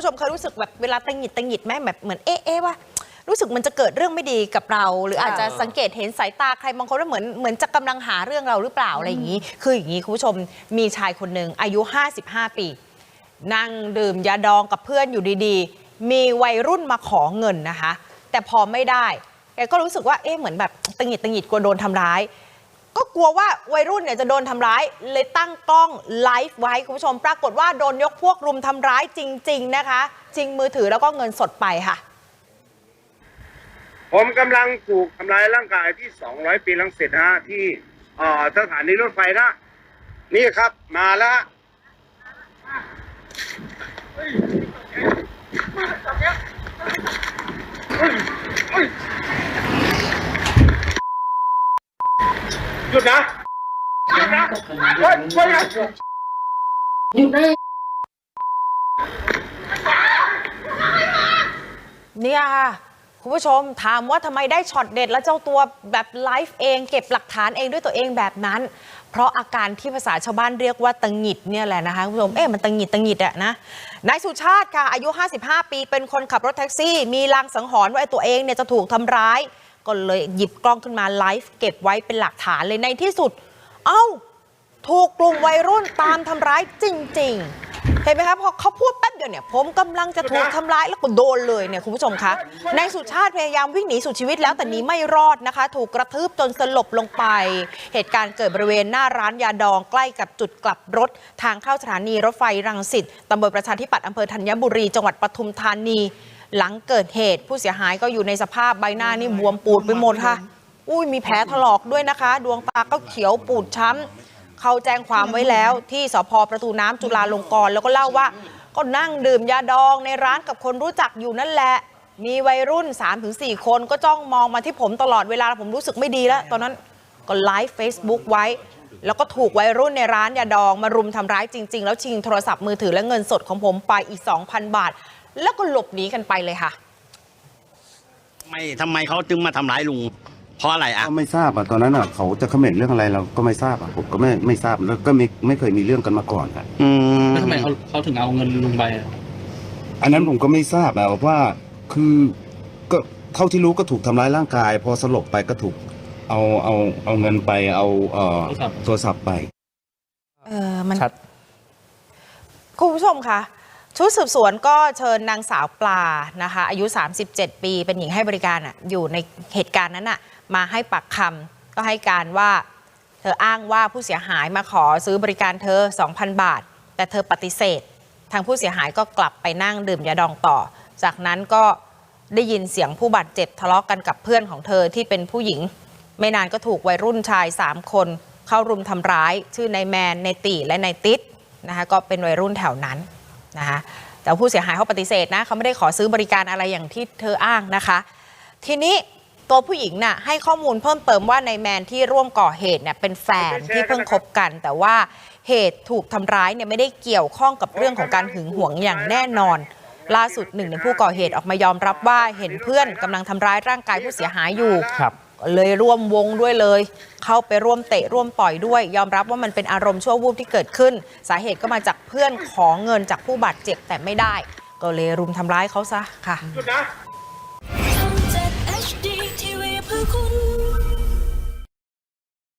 ผู้ชมเคยรู้สึกแบบเวลาตังหงิดตังหงิดไหมแบบเหมือนเอ๊ะเอ๊ะว่ารู้สึกมันจะเกิดเรื่องไม่ดีกับเรา หรืออาจจะสังเกตเห็นสายตาใครบางคนว่าเหมือนเหมือนจะกำลังหาเรื่องเราหรือเปล่าอะไรอย่างนี้ คืออย่างนี้คุณผู้ชมมีชายคนหนึ่งอายุ 55 ปี นั่งดื่มยาดองกับเพื่อนอยู่ดีๆ มีวัยรุ่นมาขอเงินนะคะ แต่พอไม่ได้แกก็รู้สึกว่าเอ๊ะเหมือนแบบตังหงิดตังหงิดกลัวโดนทำร้าย ก็กลัวว่าวัยรุ่นเนี่ยจะโดนทำร้าย เลยตั้งกล้องไลฟ์ไว้คุณผู้ชม ปรากฏว่าโดนยกพวกรุมทำร้ายจริง ๆ นะคะจริงมือถือแล้วก็เงินสดไปค่ะ ผมกำลังถูกทำร้ายร่างกายที่ 200 ปีลังเสิตฮะที่เอ่อสถานีรถไฟนะนี่ครับ มาแล้ว หยุดนะหยุดนะเฮ้ยช่วยนะเนี่ยค่ะคุณผู้ชมถามว่าทำไมได้ช็อตเด็ด แล้วเจ้าตัวแบบไลฟ์เองเก็บหลักฐานเองด้วยตัวเองแบบนั้น เพราะอาการที่ภาษาชาวบ้านเรียกว่าตังหงิดเนี่ยแหละนะคะคุณผู้ชมเอ๊ะมันตังหงิดตังหงิดอะนะนายสุชาติค่ะอายุ 55 ปีเป็นคนขับรถแท็กซี่ มีลางสังหรณ์ว่าไอ้ตัวเองเนี่ยจะถูกทำร้าย ก็เลยหยิบกล้องขึ้นมาไลฟ์เก็บไว้เป็นหลักฐานเลยในที่สุด เอ้า ถูกกลุ่มวัยรุ่นตามทำร้ายจริง ๆ เห็นไหมครับพอเขาพูดแป๊บเดียวเนี่ย ผมกำลังจะถูกทำร้ายแล้วก็โดนเลยเนี่ยคุณผู้ชมคะนายสุชาติพยายามวิ่งหนีสุดชีวิตแล้วแต่หนีไม่รอดนะคะ ถูกกระทืบจนสลบลงไป เหตุการณ์เกิดบริเวณหน้าร้านยาดองใกล้กับจุดกลับรถ ทางเข้าสถานีรถไฟรังสิตตำบลประชาธิปัตย์อำเภอธัญบุรีจังหวัดปทุมธานี หลังเกิดเหตุผู้เสียหายก็อยู่ในสภาพใบหน้านี่บวมปูดไปหมดค่ะ อุ้ยมีแผลถลอกด้วยนะคะ ดวงตาก็เขียวปูดช้ำเขาแจ้งความไว้แล้วที่สพประตูน้ำจุฬาลงกรณ์แล้วก็เล่าว่า ก็นั่งดื่มยาดองในร้านกับคนรู้จักอยู่นั่นแหละ มีวัยรุ่น 3-4 คนก็จ้องมองมาที่ผมตลอดเวลาผมรู้สึกไม่ดีแล้ว ตอนนั้นก็ไลฟ์ Facebook ไว้ แล้วก็ถูกวัยรุ่นในร้านยาดองมารุมทำร้ายจริง ๆ แล้วชิงโทรศัพท์มือถือและเงินสดของผมไปอีก 2,000 บาท แล้วก็หลบหนีกันไปเลยค่ะ ไม่ทำไมเขาจึงมาทำร้ายลุง เพราะอะไรอะ ก็ไม่ทราบอะตอนนั้นอะเขาจะเขม่นเรื่องอะไรเราก็ไม่ทราบอะผมก็ไม่ไม่ทราบแล้วก็ไม่ไม่เคยมีเรื่องกันมาก่อนอะอืมแล้วทำไมเขาเขาถึงเอาเงินลุงไปอะอันนั้นผมก็ไม่ทราบอะว่าคือก็เท่าที่รู้ก็ถูกทำร้ายร่างกาย พอสลบไปก็ถูกเอาเอาเอาเงินไปเอาเอ่อโทรศัพท์โทรศัพท์ไป เออมันชัด คุณผู้ชมคะ ชุดสืบสวนก็เชิญนางสาวปลานะคะ อายุ 37 ปี เป็นหญิงให้บริการอะอยู่ในเหตุการณ์นั้นอะมาให้ปากคำก็ให้การว่าเธออ้างว่าผู้เสียหายมาขอซื้อบริการเธอ 2,000 บาท แต่เธอปฏิเสธ ทางผู้เสียหายก็กลับไปนั่งดื่มยาดองต่อ จากนั้นก็ได้ยินเสียงผู้บาดเจ็บทะเลาะกันกับเพื่อนของเธอที่เป็นผู้หญิง ไม่นานก็ถูกวัยรุ่นชาย 3 คน เข้ารุมทำร้าย ชื่อนายแมนนายตีและนายติ๊ดนะคะก็เป็นวัยรุ่นแถวนั้น นะคะแต่ผู้เสียหายเขาปฏิเสธนะเขาไม่ได้ขอซื้อบริการอะไรอย่างที่เธออ้างนะคะ ทีนี้ตัวผู้หญิงน่ะให้ข้อมูลเพิ่มเติมว่านายแมนที่ร่วมก่อเหตุเนี่ยเป็นแฟนที่เพิ่งคบกัน แต่ว่าเหตุถูกทำร้ายเนี่ยไม่ได้เกี่ยวข้องกับเรื่องของการหึงหวงอย่างแน่นอน ล่าสุดหนึ่งในผู้ก่อเหตุออกมายอมรับว่าเห็นเพื่อนกำลังทำร้ายร่างกายผู้เสียหายอยู่ครับก็ เลยร่วมวงด้วยเลย เข้าไปร่วมเตะร่วมต่อยด้วย ยอมรับว่ามันเป็นอารมณ์ชั่ววูบที่เกิดขึ้น สาเหตุก็มาจากเพื่อนขอเงินจากผู้บาดเจ็บแต่ไม่ได้ ก็เลยรุมทำร้ายเขาซะค่ะ